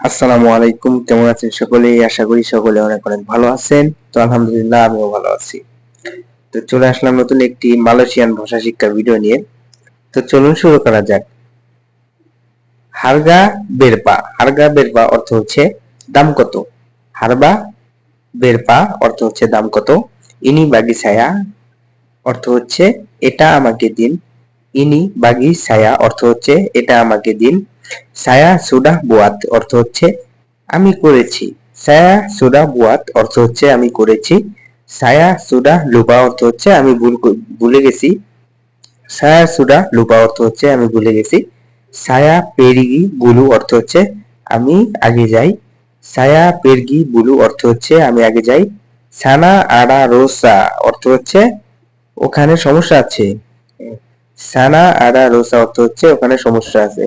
আসসালামু আলাইকুম, কেমন আছেন সকলেই? আশা করি সকলে অনেক অনেক ভালো আছেন। তো আলহামদুলিল্লাহ, আমিও ভালো আছি। তো চলে আসলাম নতুন একটি মালয়েশিয়ান ভাষা শিক্ষা ভিডিও নিয়ে। তো চলুন শুরু করা যাক। হারগা বেরপা। হারগা বেরপা অর্থ হচ্ছে দাম কত হারবা বেরপা অর্থ হচ্ছে দাম কত ইনি বাগি ছায়া অর্থ হচ্ছে, এটা আমাকে দিন। ইনি বাগি ছায়া অর্থ হচ্ছে এটা আমাকে দিন। ছায়া সুডা বুয়াত অর্থ হচ্ছে আমি করেছি। ছায়া সুডা বুয়াত অর্থ হচ্ছে আমি করেছি। ছায়া সুডা লুপা অর্থ হচ্ছে আমি ভুল ভুলে গেছি। ছায়া সুডা লুপা অর্থ হচ্ছে আমি ভুলে গেছি। ছায়া পেরিগি বুলু অর্থ হচ্ছে আমি আগে যাই। ছায়া পেরগি বুলু অর্থ হচ্ছে আমি আগে যাই। সানা আড়া রোসা অর্থ হচ্ছে ওখানে সমস্যা আছে। সানা আদা রোসা অর্থ হচ্ছে ওখানে সমস্যা আছে।